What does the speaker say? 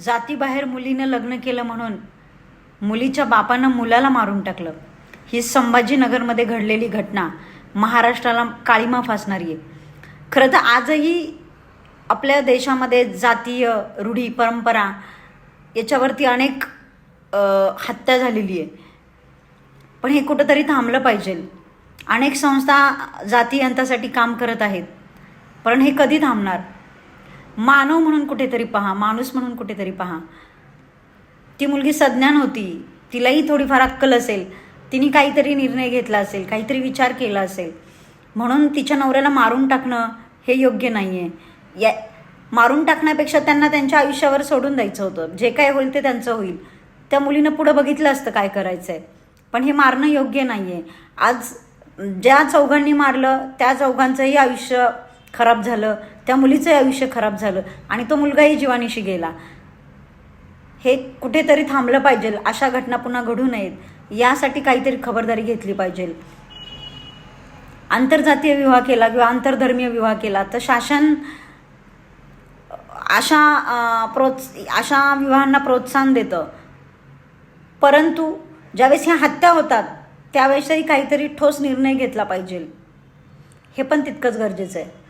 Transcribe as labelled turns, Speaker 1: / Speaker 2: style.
Speaker 1: जातीबाहेर मुलीनं लग्न केलं म्हणून मुलीच्या बापानं मुलाला मारून टाकलं. ही संभाजीनगरमध्ये घडलेली घटना महाराष्ट्राला काळीमा फासणारी आहे. खरं तर आजही आपल्या देशामध्ये जातीय रूढी परंपरा याच्यावरती अनेक हत्या झालेली आहे. पण हे कुठंतरी थांबलं पाहिजे. अनेक संस्था जातीयंतासाठी काम करत आहेत. पण हे कधी थांबणार? मानव म्हणून कुठेतरी पहा माणूस म्हणून कुठेतरी पहा. ती मुलगी सज्ञान होती तिलाही थोडीफार अक्कल असेल तिने काहीतरी निर्णय घेतला असेल काहीतरी विचार केला असेल. म्हणून तिच्या नवऱ्याला मारून टाकणं हे योग्य नाही आहे या मारून टाकण्यापेक्षा त्यांना त्यांच्या आयुष्यावर सोडून द्यायचं होतं. जे काय होईल ते त्यांचं होईल. त्या मुलीनं पुढं बघितलं असतं काय करायचं आहे पण हे मारणं योग्य नाही आहे आज ज्या चौघांनी मारलं त्या चौघांचंही आयुष्य खराब झालं त्या मुलीचंही आयुष्य खराब झालं आणि तो मुलगाही जीवानीशी गेला. हे कुठेतरी थांबलं पाहिजे अशा घटना पुन्हा घडू नयेत यासाठी काहीतरी खबरदारी घेतली पाहिजे. आंतरजातीय विवाह केला किंवा आंतरधर्मीय विवाह केला तर शासन अशा प्रोत्स अशा विवाहांना प्रोत्साहन देतं. परंतु ज्यावेळेस ह्या हत्या होतात त्यावेळेसही काहीतरी ठोस निर्णय घेतला पाहिजे. हे पण तितकंच गरजेचं आहे.